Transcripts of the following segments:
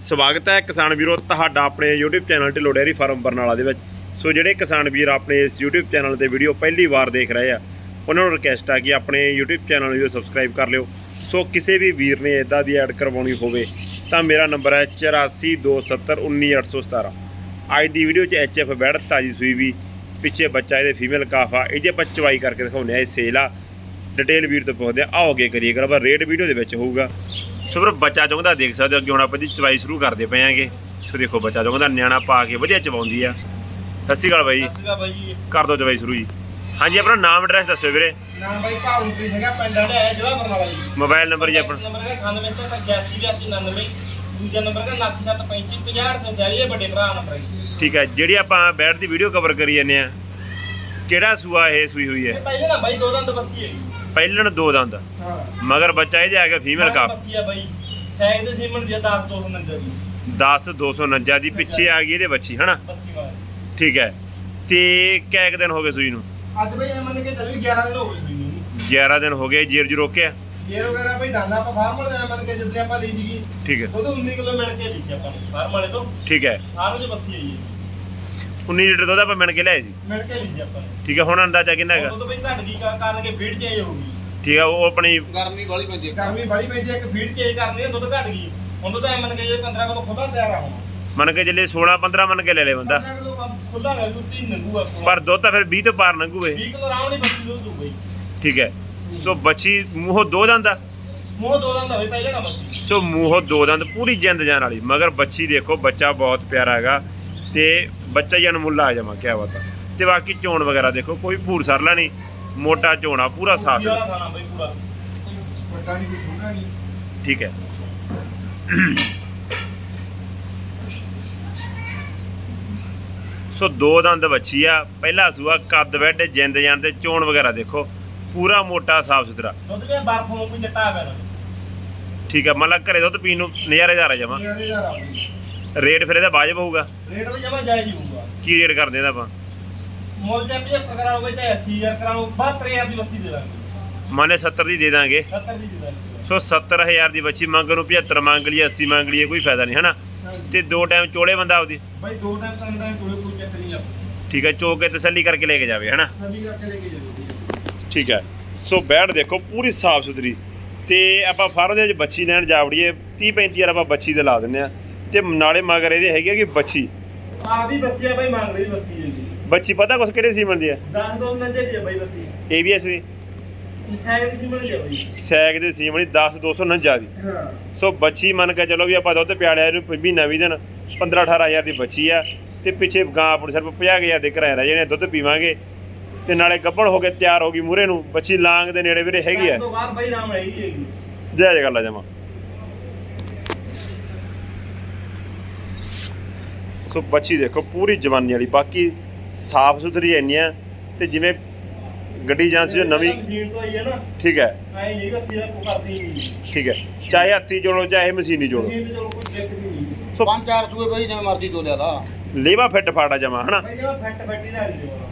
ਸਵਾਗਤ ਹੈ ਕਿਸਾਨ ਵੀਰੋ ਤੁਹਾਡਾ ਆਪਣੇ YouTube channel Dhillon dairy farm Barnala ਦੇ ਵਿੱਚ। ਸੋ ਜਿਹੜੇ ਕਿਸਾਨ ਵੀਰ ਆਪਣੇ ਇਸ YouTube ਚੈਨਲ ਤੇ ਵੀਡੀਓ ਪਹਿਲੀ ਵਾਰ ਦੇਖ ਰਹੇ ਆ, ਉਹਨਾਂ ਨੂੰ ਰਿਕਵੈਸਟ ਆ ਕਿ ਆਪਣੇ YouTube ਚੈਨਲ ਨੂੰ ਸਬਸਕ੍ਰਾਈਬ ਕਰ ਲਿਓ। ਸੋ ਕਿਸੇ ਵੀ ਵੀਰ ਨੇ ਇਦਾਂ ਦੀ ਐਡ ਕਰਵਾਉਣੀ ਹੋਵੇ, ਤਾਂ ਮੇਰਾ ਨੰਬਰ ਹੈ 8427191817 ਅੱਜ ਦੀ ਵੀਡੀਓ 'ਚ ਐਚਐਫ ਬੈੜ ਤਾਜੀ ਸੂਈ ਵੀ, ਪਿੱਛੇ ਬੱਚਾ ਇਹਦੇ ਫੀਮੇਲ ਕਾਫ ਆ ਇਹਦੇ ਆਪਾਂ ਚਵਾਈ ਕਰਕੇ ਦਿਖਾਉਂਦੇ ਆ ਇਹ ਸੇਲ ਆ। ਡਿਟੇਲ ਵੀਰ ਤੋਂ ਪੁੱਛਦੇ ਆ ਆਓ ਅੱਗੇ ਕਰੀਏ ਕਰ ਰੇਟ ਵੀਡੀਓ ਦੇ ਵਿੱਚ ਹੋਊਗਾ। ਸੋ ਫਿਰ ਬੱਚਾ ਚੁੰਗਦਾ ਦੇਖ ਸਕਦੇ ਹੋ ਅੱਗੇ ਹੁਣ ਆਪਾਂ ਦੀ ਚਵਾਈ ਸ਼ੁਰੂ ਕਰਦੇ ਪਏ ਆਂਗੇ ਸੋ ਦੇਖੋ ਬੱਚਾ ਚੁੰਗਦਾ ਨਿਆਣਾ ਪਾ ਕੇ ਵਧੀਆ ਚਵਾਉਂਦੀ ਆ। ਸਤਿ ਸ਼੍ਰੀ ਅਕਾਲ ਬਾਈ। ਸਤਿ ਸ਼੍ਰੀ ਅਕਾਲ ਬਾਈ ਜੀ। ਕਰ ਦੋ ਚਵਾਈ ਸ਼ੁਰੂ ਜੀ। ਹਾਂਜੀ ਆਪਣਾ ਨਾਮ ਐਡਰੈਸ ਦੱਸੋ ਵੀਰੇ। ਨਾਮ ਬਾਈ ਭਾਉ ਪ੍ਰੀਤ ਹੈਗਾ ਪਿੰਡ ਹੜਿਆ ਜ਼ਿਲ੍ਹਾ ਬਰਨਾਲਾ ਜੀ। ਮੋਬਾਈਲ ਨੰਬਰ ਜੀ ਆਪਣਾ। ਨੰਬਰ ਹੈਗਾ 98868899 ਦੂਜਾ ਨੰਬਰ ਹੈਗਾ 973550 ਇਹ ਵੱਡੇ ਭਰਾ ਨੰਬਰ ਹੈ ਠੀਕ ਹੈ ਜਿਹੜੀ ਆਪਾਂ ਬੈਠ ਦੀ ਵੀਡੀਓ ਕਵਰ ਕਰੀ ਜਾਂਦੇ ਆ ਕਿਹੜਾ ਸੂਆ ਇਹ ਸੂਈ ਹੋਈ ਹੈ? ਪਹਿਲੇ ਨਾ ਬਾਈ ਦੋ ਦੰਦ ਬੱਸੀ ਹੈ ਪਹਿਲਣ ਦੋ ਦੰਦ। ਹਾਂ। ਮਗਰ ਬੱਚਾ ਇਹਦੇ ਆ ਗਿਆ ਫੀਮੇਲ ਕਾਫ ਬਾਈ। ਸੈਗ ਦੇ ਸੀਮਨ ਦੀ 10 299 ਦੀ 10 249 ਦੀ। ਪਿੱਛੇ ਆ ਗਈ ਇਹਦੇ ਬੱਚੀ ਹਨਾ? ਵਾਲੀ। ਠੀਕ ਹੈ। ਤੇ ਕਿੰਨੇ ਕੁ ਦਿਨ ਹੋ ਗਏ ਸੂਈ ਨੂੰ? ਅੱਜ ਬਾਈ ਇਹ ਮੰਨ ਕੇ ਚੱਲ ਵੀ 11 ਦਿਨ ਹੋ ਗਏ ਜੀ 11 ਦਿਨ ਹੋ ਗਏ ਜੀਰ ਜੀ ਰੋਕਿਆ? ਇਹ ਵਗੈਰਾ ਬਾਈ ਦਾਨਾ ਆਪਾਂ ਫਾਰਮ ਵਾਲੇ ਦਾ ਮੰਨ ਕੇ ਜਦੋਂ ਆਪਾਂ ਲਈ ਸੀਗੀ। ਠੀਕ ਹੈ। ਦੁੱਧ 19 ਕਿਲੋ ਮਿਲ ਕੇ ਦਿੱਤੀ ਆਪਾਂ ਨੂੰ ਫਾਰਮ ਵਾਲੇ ਤੋਂ। ਠੀਕ ਹੈ। ਫਾਰਮ 'ਚ ਬੱਸੀ ਹੈ। ਜੀ 19 ਲੀਟਰ ਦੁੱਧ ਆਪਾਂ ਮਿਣ ਕੇ ਲਿਆਏ ਸੀ। ਮਿਲ ਕੇ ਲਈ ਸੀ ਆਪਾਂ। ਨੂੰ ਠੀਕ ਹੈ ਹੁਣ ਅੰਦਾਜ਼ਾ ਕਿੰਨਾ ਹੈਗਾ? ਉਦੋਂ ਬਈ ਘੱਟ ਗਈ ਕਾ- ਕਾਰਨ ਕਿ ਫੀਡ ਚੇਂਜ ਹੋ ਗਈ। ਠੀਕ ਹੈ ਉਹ ਆਪਣੀ ਗਰਮੀ ਵਾਲੀ ਪੈਂਦੀ ਹੈ। ਗਰਮੀ ਬੜੀ ਪੈਂਦੀ ਹੈ ਇੱਕ ਫੀਡ ਚੇਂਜ ਕਰਨੀ ਹੈ ਦੁੱਧ ਘਟ ਗਈ। ਹੁਣ ਦੁੱਧ ਐ ਮੰਨ ਕੇ ਜੇ 15 ਕਿਲੋ ਖੁੱਲਾ ਤਿਆਰ ਆ ਹੁਣ। ਮੰਨ ਕੇ ਚੱਲੇ 16 15 ਮੰਨ ਕੇ ਲੈ ਲੈ ਬੰਦਾ। 15 ਕਿਲੋ ਖੁੱਲਾ ਹੈ ਦੁੱਧ ਹੀ ਨੰਗੂਗਾ ਪਰ ਦੁੱਧ ਤਾਂ ਫਿਰ 20 ਤੋਂ ਪਾਰ ਲੰਘੂਗੇ 20 ਕਿਲੋ ਆਰਾਮ ਨਹੀਂ ਬੱਚੀ ਦੁੱਧ ਦੂਗਾ ਜੀ। ਠੀਕ ਹੈ ਸੋ ਬੱਚੀ ਮੂੰਹੋਂ ਦੋ ਦੰਦ ਆ। ਮੂੰਹ ਦੋ ਦੰਦ ਹੋਵੇ ਪਹਿਲੇ ਨਾ ਬੱਚੀ। ਸੋ ਮੂੰਹੋਂ ਦੋ ਦੰਦ ਪੂਰੀ ਜਿੰਦ ਜਾਨ ਵਾਲੀ। ਮਗਰ ਬੱਚੀ ਦੇਖੋ ਬੱਚਾ ਬਹੁਤ ਪਿਆਰਾ ਹੈਗਾ। ਤੇ ਬੱਚਾ ਹੀ ਅਨਮੁੱਲਾ ਆ ਜਾਵਾਂ ਕਿਆ ਬਾਤ ਆ। ਤੇ ਬਾਕੀ ਚੋਣ ਵਗੈਰਾ ਦੇਖੋ ਕੋਈ ਭੂਰ ਸਰਲਾ ਨਹੀਂ ਮੋਟਾ ਝੋਣਾ ਪੂਰਾ ਸਾਫ਼ ਨਹੀਂ ਠੀਕ ਹੈ। ਸੋ ਦੋ ਦੰਦ ਬੱਚੀ ਆ ਪਹਿਲਾ ਸੂਆ ਕੱਦ ਵੈਡ ਜਿੰਦ ਜਾਨ ਤੇ ਚੋਣ ਵਗੈਰਾ ਦੇਖੋ ਪੂਰਾ ਮੋਟਾ ਸਾਫ਼ ਸੁਥਰਾ। ਦੁੱਧ ਵੀ ਬਰਫ ਨੂੰ ਕੋਈ ਜੱਟਾ ਪੈਣਾ ਠੀਕ ਹੈ ਮੰਨ ਲਾ ਘਰੇ ਦੁੱਧ ਪੀਣ ਨੂੰ ਨਜ਼ਾਰੇਦਾਰ ਆ ਜਾਵਾਂ। ਇਹ ਹਜ਼ਾਰ ਆਉਂਦੀ ਰੇਟ ਫਿਰ ਇਹਦਾ ਵਾਜਬ ਹੋਊਗਾ? ਰੇਟ ਵੀ ਜਮਾ ਜਾਇਜ਼ ਹੀ ਹੋਊਗਾ। ਕੀ ਰੇਟ ਕਰਦੇ ਇਹਦਾ ਆਪਾਂ? ਮੁੱਲ ਤੇ 75 ਕਰਾਓਗੇ ਚਾਹੇ 80000 ਕਰਾਓ 72000 ਦੀ ਬੱਸੀ ਦੇ ਦਾਂਗੇ। ਮੰਨੇ 70 ਦੀ ਦੇ ਦਾਂਗੇ। 70 ਦੀ ਦੇ ਦਾਂਗੇ। ਸੋ 70000 ਦੀ ਬੱਚੀ ਮੰਗ ਨੂੰ 75 ਮੰਗ ਲਈ 80 ਮੰਗ ਲਈ ਕੋਈ ਫਾਇਦਾ ਨਹੀਂ ਹਨਾ? ਤੇ ਦੋ ਟਾਈਮ ਚੋਲੇ ਬੰਦਾ ਆਪਦੀ। ਬਾਈ ਦੋ ਟਾਈਮ ਤਿੰਨ ਟਾਈਮ ਕੋਲੇ ਕੋਈ ਚੱਕਰ ਨਹੀਂ ਲੱਗਦਾ ਠੀਕ ਹੈ ਚੋ ਕੇ ਤਸੱਲੀ ਕਰਕੇ ਲੈ ਕੇ ਜਾਵੇ ਹਨਾ? ਸਭੀ ਕਰਕੇ ਲੈ ਕੇ ਜਾਓ ਠੀਕ ਹੈ। ਸੋ ਬੈੜ ਦੇਖੋ ਪੂਰੀ ਸਾਫ਼ ਸੁਥਰੀ। ਤੇ ਆਪਾਂ ਫਾਰਮ ਦੇ ਵਿੱਚ ਬੱਚੀ ਲੈਣ ਜਾਵੜੀਏ 30 35 ਹਜ਼ਾਰ ਆਪਾਂ ਬੱਚੀ ਤੇ ਲਾ ਦਿੰਨੇ ਆ ਤੇ ਨਾਲੇ ਮਗਰ ਇਹਦੇ ਹੈਗੇ ਆ ਕਿ ਬੱਚੀ? ਆ ਵੀ ਬੱਸੀ ਆ ਬਾਈ ਮੰਗ ਲਈ ਬੱਸੀ ਹੈ ਜੀ। ਬੱਚੀ ਪਤਾ ਕੁਛ ਕਿਹੜੇ ਸੀਮਨ ਦੀ ਹੈ 10 ਦੋ ਨੰਜੇ ਦੀ ਆ ਬਾਈ ਬੱਸੀ ABS ਦੀ? ਸ਼ਾਇਦ ਦੀ ਮਿਲ ਜਾ ਬਾਈ। ਸੈਗ ਦੇ ਸੀਮਨ ਦੀ 10 249 ਦੀ। ਹਾਂ। ਸੋ ਬੱਚੀ ਮੰਨ ਕੇ ਚਲੋ ਵੀ ਆਪਾਂ ਦੁੱਧ ਪਿਆਲਿਆ ਇਹਨੂੰ ਮਹੀਨਾ ਵੀਹ ਦਿਨ 15 18000 ਦੀ ਬੱਚੀ ਆ। ਤੇ ਪਿੱਛੇ ਗਾਂ ਆਪਣੀ ਸਿਰਫ 50000 ਦੇ ਘਰਾਂ ਰਹਿ ਜਾਣੇ ਦੁੱਧ ਪੀਵਾਂਗੇ। ਤੇ ਨਾਲੇ ਗੱਭਣ ਹੋ ਕੇ ਤਿਆਰ ਹੋ ਗਈ ਮੂਰੇ ਨੂੰ। ਬੱਚੀ ਲਾਂਗ ਦੇ ਨੇੜੇ ਵੀਰੇ ਹੈਗੀ ਆ। ਉਸ ਤੋਂ ਬਾਅਦ ਬਾਈ ਰਾਮ ਹੈਗੀ ਹੈਗੀ ਜੈ ਜੈ ਗੱਲ ਆ ਜਮਾ। ਸੋ ਬੱਚੀ ਦੇਖੋ ਪੂਰੀ ਜਵਾਨੀ ਵਾਲੀ। ਬਾਕੀ ਸਾਫ਼ ਸੁਥਰੀ ਇੰਨੀਆਂ ਤੇ ਜਿਵੇਂ ਗੱਡੀ ਜਾਂਸੀ ਜੋ ਨਵੀਂ ਮਸ਼ੀਨ ਤੋਂ ਆਈ ਹੈ ਨਾ। ਠੀਕ ਹੈ। ਐ ਠੀਕ ਹੈ। ਚਾਹੇ ਹੱਥੀ ਜੋੜੋ ਚਾਹੇ ਮਸ਼ੀਨੀ ਜੋੜੋ। ਸੋ ਪੰਜ ਚਾਰ ਸੂਏ ਬਈ ਜਿਵੇਂ ਮਰਜ਼ੀ ਤੋਲਿਆ ਲਾ। ਲੇਵਾ ਫਿੱਟ ਫਾੜਾ ਜਮਾ ਹਨਾ?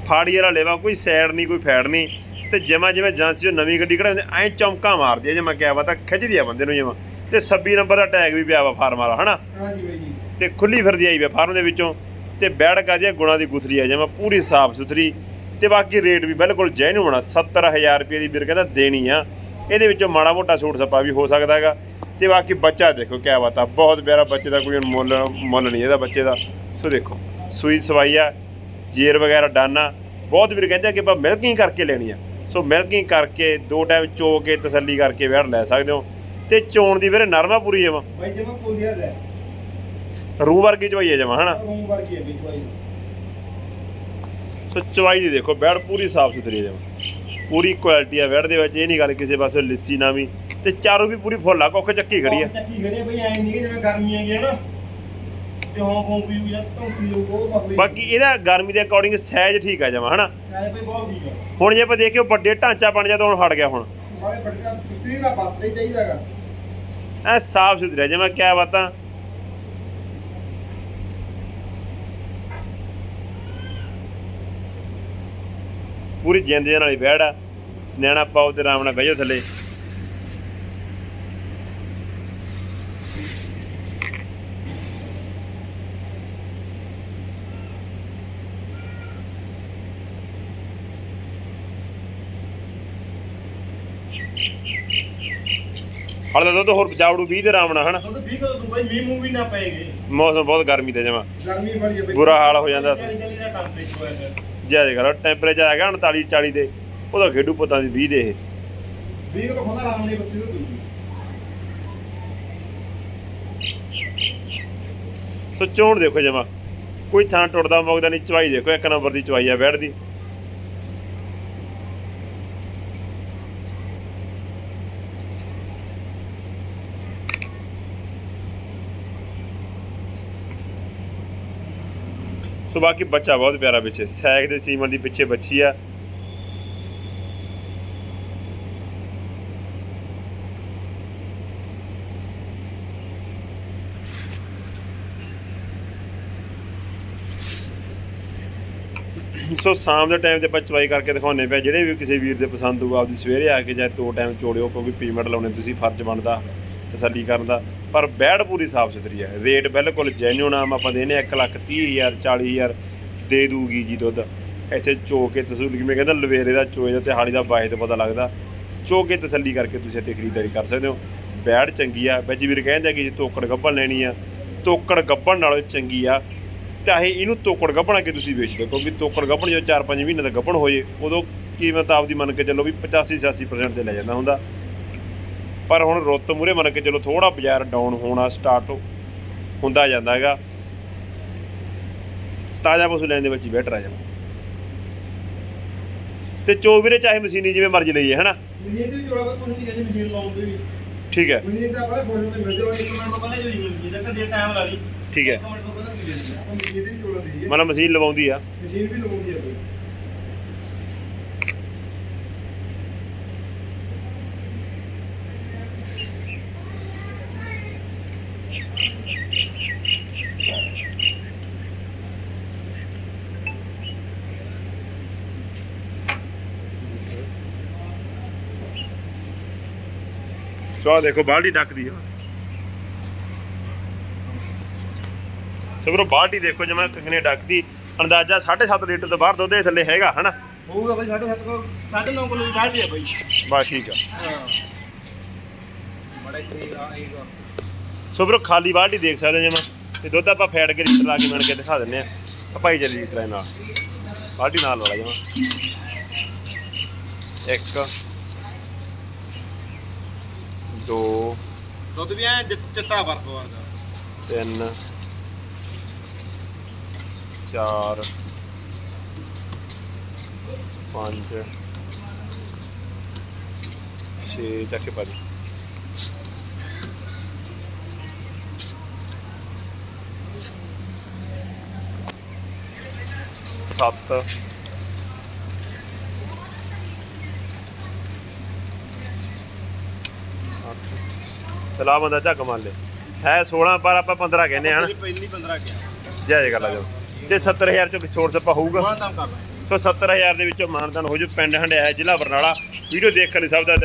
ਫਾੜੀ ਵਾਲਾ ਲੇਵਾ ਕੋਈ ਸਾਈਡ ਨਹੀਂ ਕੋਈ ਫੈੜ ਨਹੀਂ। ਤੇ ਜਮਾ ਜਿਵੇਂ ਜਾਂਸੀ ਜੋ ਨਵੀਂ ਗੱਡੀ ਕਢਾਉਂਦੇ ਐ ਚੌਂਕਾ ਮਾਰਦੀ ਆ ਜਿਵੇਂ ਕਿਹਾ ਵਾ ਤਾਂ ਖਿੱਚਦੀ ਆ ਬੰਦੇ ਨੂੰ ਜਿਵੇਂ। ਤੇ 26 ਨੰਬਰ ਦਾ ਟੈਗ ਵੀ ਪਿਆ ਵਾ ਫਾਰਮ ਵਾਲਾ ਹਨਾ? ਹਾਂਜੀ ਬਾਈ ਜੀ। ਤੇ ਖੁੱਲੀ ਫਿਰਦੀ ਆਈ ਵੇ ਫਾਰਮ ਦੇ ਵਿੱਚੋਂ ਤੇ ਬੈੜ ਕਾਦੀਆਂ ਗੁਣਾ ਦੀ ਗੁਥਲੀ ਆ ਜਾਵਾਂ, ਪੂਰੀ ਸਾਫ਼ ਸੁਥਰੀ ਤੇ ਬਾਕੀ ਰੇਟ ਵੀ ਬਿਲਕੁਲ ਜੈਨੂਨ ਹੋਣਾ। 70000 ਰੁਪਏ ਦੀ ਵੀਰ ਕਹਿੰਦਾ ਦੇਣੀ ਆ। ਇਹਦੇ ਵਿੱਚੋਂ ਮਾੜਾ ਮੋਟਾ ਸੂਟ ਸੱਪਾ ਵੀ ਹੋ ਸਕਦਾ ਹੈਗਾ। ਤੇ ਬਾਕੀ ਬੱਚਾ ਦੇਖੋ ਕਿਆ ਬਾਤ ਆ। ਬਹੁਤ ਪਿਆਰਾ ਬੱਚੇ ਦਾ ਕੋਈ ਮੁੱਲ ਮੁੱਲ ਨਹੀਂ ਇਹਦਾ ਬੱਚੇ ਦਾ। ਸੋ ਦੇਖੋ, ਸੂਈ ਸਵਾਈ ਆ, ਜੇਰ ਵਗੈਰਾ ਡਾਨਾ। ਬਹੁਤ ਵੀਰ ਕਹਿੰਦੇ ਆ ਕਿ ਆਪਾਂ ਮਿਲਕਿੰਗ ਕਰਕੇ ਲੈਣੀ ਆ। ਸੋ ਮਿਲਕਿੰਗ ਕਰਕੇ ਦੋ ਟਾਈਮ ਚੋ ਕੇ ਤਸੱਲੀ ਕਰਕੇ ਬੈੜ ਲੈ ਸਕਦੇ ਹੋ। ਤੇ ਚੋਣ ਦੀ ਵੀਰੇ ਨਰਮਾ ਪੂਰੀ ਜਮਾ ਬਾਈ ਜਮਾ ਕੋਲੀਆ ਲੈ। ਰੂ ਵਰਗੀ ਚੋਈ ਹੈ ਜਮਾ ਹਨਾ? ਰੂਮ ਵਰਗੀ ਹੈ ਸੋ ਚਵਾਈ ਦੀ ਦੇਖੋ ਬੈੜ ਪੂਰੀ ਸਾਫ਼ ਸੁਥਰੀ ਹੈ ਜਮਾ। ਪੂਰੀ ਕੁਆਲਿਟੀ ਆ ਬੈੜ ਦੇ ਵਿੱਚ ਇਹ ਨਹੀਂ ਗੱਲ ਕਿਸੇ ਪਾਸੇ ਲਿੱਸੀ ਨਾ ਵੀ। ਤੇ ਚਾਰੋਂ ਵੀ ਪੂਰੀ ਫੁੱਲ ਆ ਕੁੱਖ ਚੱਕੀ ਖੜੀ ਆ ਚੱਕੀ ਖੜੀ ਹੈ ਬਾਈ ਐ ਨਹੀਂ ਜਿਵੇਂ ਗਰਮੀ ਹੈਗੀ ਹੈ ਨਾ ਤੇ ਹੋਂ ਹੋਂ ਜਾਂ ਉਹ ਬਾਕੀ ਇਹਦਾ ਗਰਮੀ ਦੇ ਅਕੋਰਡਿੰਗ ਸਾਈਜ਼ ਠੀਕ ਆ ਜਮਾ ਹਨਾ? ਬਹੁਤ ਠੀਕ ਹੈ। ਹੁਣ ਜੇ ਆਪਾਂ ਦੇਖਿਓ ਵੱਡੇ ਢਾਂਚਾ ਬਣ ਜਾ ਤਾਂ ਹੁਣ ਹਟ ਗਿਆ ਹੁਣ। ਬਾਈ ਫਟਕਾ ਪਿਛਲੀ ਦਾ ਬਸ ਤੇ ਚਾਹੀਦਾਗਾ ਐ ਸਾਫ਼ ਸੁਥਰਾ ਜਮਾ ਕਿਆ ਬਾਤਾਂ। ਪੂਰੀ ਜਿੰਦ ਜਾਨ ਵਾਲੀ ਬੈੜ ਨਿਆਣਾ ਪਾਓ ਤੇ ਆਰਾਮ ਨਾਲ ਬਹਿ ਥੱਲੇ ਹਲਦਾ ਦੁੱਧ ਹੋਰ ਜਾਵੜੂ 20 ਦੇ ਰਾਮਣਾ ਹਨਾ ਮੌਸਮ ਬਹੁਤ ਗਰਮੀ ਤੇ ਜਮਾ ਗਰਮੀ ਬੜੀ ਬੁਰਾ ਹਾਲ ਹੋ ਜਾਂਦਾ ਜਾਇਜ਼ ਕਰੋ। ਟੈਂਪਰੇਚਰ ਗਿਆ 39 40 ਦੇ। ਉਹਦਾ ਖੇਡੂ ਪੁੱਤਾਂ ਦੀ 20 ਦੇ ਇਹ। 20 ਕਿਲੋ ਖੋਦਾ ਆਰਾਮ ਨਹੀਂ ਬੱਚੇ ਨੂੰ ਸੋ ਚੋਣ ਦੇਖੋ ਜਮਾ। ਕੋਈ ਥਾਂ ਟੁੱਟਦਾ ਮੁੱਕਦਾ ਨਹੀਂ ਚਵਾਈ ਦੇਖੋ ਇੱਕ ਨੰਬਰ ਦੀ ਚਵਾਈ ਆ ਬੈਠ ਦੀ। ਸੋ ਬਾਕੀ ਬੱਚਾ ਬਹੁਤ ਪਿਆਰਾ ਪਿੱਛੇ ਸੈਕ ਦੇ ਸੀਮਨ ਦੀ ਪਿੱਛੇ ਬੱਚੀ ਆ। ਸੋ ਸ਼ਾਮ ਦੇ ਟਾਈਮ ਤੇ ਆਪਾਂ ਚਵਾਈ ਕਰਕੇ ਦਿਖਾਉਣੇ ਪਿਆ ਜਿਹੜੇ ਵੀ ਕਿਸੇ ਵੀਰ ਦੇ ਪਸੰਦ ਹੋਊ ਆਪਦੀ ਸਵੇਰੇ ਆ ਕੇ ਜਾਂ ਦੋ ਟਾਈਮ ਚੋੜਿਓ, ਕਿਉਂਕਿ ਪੇਮੈਂਟ ਲਾਉਣੇ ਤੁਸੀਂ, ਫਰਜ਼ ਬਣਦਾ ਤਸੱਲੀ ਕਰਨ ਦਾ। ਪਰ ਬੈੜ ਪੂਰੀ ਸਾਫ਼ ਸੁਥਰੀ ਹੈ। ਰੇਟ ਬਿਲਕੁਲ ਜੈਨੂਨ ਆਮ ਆਪਾਂ ਦੇਨੇ 1 ਲੱਖ 30 ਹਜ਼ਾਰ 40 ਹਜ਼ਾਰ, ਦੇ ਦੂਗੀ ਜੀ ਦੁੱਧ। ਇੱਥੇ ਚੋ ਕੇ ਤਸੱਲੀ ਕਿਵੇਂ ਕਹਿੰਦਾ ਲਵੇਰੇ ਦਾ ਚੋਏ ਦਾ ਤੇ ਹਾਲੀ ਦਾ ਬਾਏ ਤੋਂ ਪਤਾ ਲੱਗਦਾ। ਚੋ ਕੇ ਤਸੱਲੀ ਕਰਕੇ ਤੁਸੀਂ ਇੱਥੇ ਖਰੀਦਦਾਰੀ ਕਰ ਸਕਦੇ ਹੋ। ਬੈੜ ਚੰਗੀ ਆ। ਵਿੱਚ ਵੀਰ ਕਹਿੰਦੇ ਆ ਕਿ ਜੇ ਤੋਕੜ ਗੱਭਣ ਲੈਣੀ ਆ, ਤੋਕੜ ਗੱਭਣ ਨਾਲੋਂ ਚੰਗੀ ਆ। ਚਾਹੇ ਇਹਨੂੰ ਤੋਕੜ ਗੱਭਣਾ ਕੇ ਤੁਸੀਂ ਵੇਚ ਦਿਓ, ਕਿਉਂਕਿ ਤੋਕੜ ਗੱਭਣ ਜਦੋਂ 4-5 ਮਹੀਨੇ ਦਾ ਗੱਭਣ ਹੋ ਜੇ, ਉਦੋਂ ਕੀਮਤ ਆਪਦੀ ਮੰਨ ਕੇ ਚੱਲੋ ਵੀ 85-86% ਤੇ ਲੈ ਜਾਂਦਾ ਹੁੰਦਾ। ਪਰ ਹੁਣ ਰੁੱਤ ਮੂਰੇ ਮੰਨ ਕੇ ਚੱਲੋ ਥੋੜਾ ਬਾਜ਼ਾਰ ਡਾਊਨ ਹੋਣਾ ਸਟਾਰਟ ਹੁੰਦਾ ਜਾਂਦਾ ਹੈਗਾ। ਤਾਜ਼ਾ ਪਸ਼ੂ ਲੈਣ ਦੇ ਵਿੱਚ ਹੀ ਬੈਟਰ ਆ ਜਾਣਾ। ਤੇ ਚੋ ਵੀਰੇ ਚਾਹੇ ਮਸ਼ੀਨੀ ਜਿਵੇਂ ਮਰਜ਼ੀ ਲਈਏ ਹਨਾ? ਮੀਂਹ ਤੇ ਵੀ ਜੋੜਾ ਕੋਈ ਨਹੀਂ ਹੈ ਮੀਂਹ ਲਾਉਂਦੇ ਵੀ ਠੀਕ ਹੈ। ਮੀਂਹ ਤਾਂ ਆਪਣੇ ਫੋਨ ਤੇ ਮਿਲਦੇ ਹੋਏ ਇੱਕ ਮਿੰਟ ਤੋਂ ਪਹਿਲਾਂ ਹੀ ਹੋਈ ਮਿਲਦੀ ਜੇ ਕਦੇ ਟਾਈਮ ਲਾ ਲਈ। ਠੀਕ ਹੈ। ਤੋਂ ਜਾਂਦੀ ਵੀ ਜੋੜਾ ਦਈਏ ਮਤਲਬ ਮਸ਼ੀਨ ਲਵਾਉਂਦੀ ਆ। ਮਸ਼ੀਨ ਵੀ ਲਵਾਉਂਦੀ ਆ ਸੋ ਦੇਖੋ ਬਾਲਟੀ ਡੱਕਦੀ ਆ। ਸਗਰੋ ਬਾਲਟੀ ਦੇਖੋ ਜਿਵੇਂ ਕਿੰਨੇ ਡੱਕਦੀ। ਅੰਦਾਜ਼ਾ 7.5 ਲੀਟਰ ਤੋਂ ਬਾਹਰ ਦੁੱਧ ਥੱਲੇ ਹੈਗਾ ਹਨਾ? ਹੋਊਗਾ ਬਾਈ 7.5 ਕੋ 9.5 ਕਿਲੋ ਦੀ ਬਾਲਟੀ ਆ ਬਾਈ। ਬਸ ਠੀਕ ਆ। ਹਾਂ। ਬੜਾ ਹੀ ਆਏਗਾ ਸੋ ਵੀਰੋ ਖਾਲੀ ਬਾਲਟੀ ਦੇਖ ਸਕਦੇ ਜਿਵੇਂ ਤੇ ਦੁੱਧ ਆਪਾਂ ਫੈਟ ਕੇ ਲੀਟਰ ਲਾ ਕੇ ਮਿਣ ਕੇ ਦਿਖਾ ਦਿੰਨੇ ਆ। ਆ ਭਾਈ ਜੀ ਲੀਟਰ ਨਾਲ। ਬਾਲਟੀ ਨਾਲ ਵਾਲਾ ਜਮਾ ਇੱਕ ਦੋ ਦੁੱਧ ਵੀ ਐ ਚਿੱਟਾ ਵਰਕ ਵਰਗਾ। ਤਿੰਨ ਚਾਰ ਪੰਜ ਛੇ ਚੱਕ ਕੇ ਪਾ ਦੇ। ਸੱਤ ਚਲਾ ਬੰਦਾ ਝੱਕ ਮਾਰ ਲੈ। ਹੈ 16 ਪਰ ਆਪਾਂ 15 ਕਹਿੰਦੇ ਹਨ? ਪਹਿਲੀ 15 ਗਿਆ ਜਾਇਜ਼ ਗੱਲ ਆ ਜੋ। ਤੇ 70000 ਚੋਂ ਸੋਰਸ ਆਪਾਂ ਹੋਊਗਾ ਮਾਂ ਤਾਂ ਕਰ ਸੋ 70000 ਦੇ ਵਿੱਚੋਂ ਮਾਨਦਾਨ ਹੋ ਜੂ ਪਿੰਡ ਹੰਡਿਆ ਜ਼ਿਲ੍ਹਾ ਬਰਨਾਲਾ। ਵੀਡੀਓ ਦੇਖ ਕੇ ਸਭ ਦਾ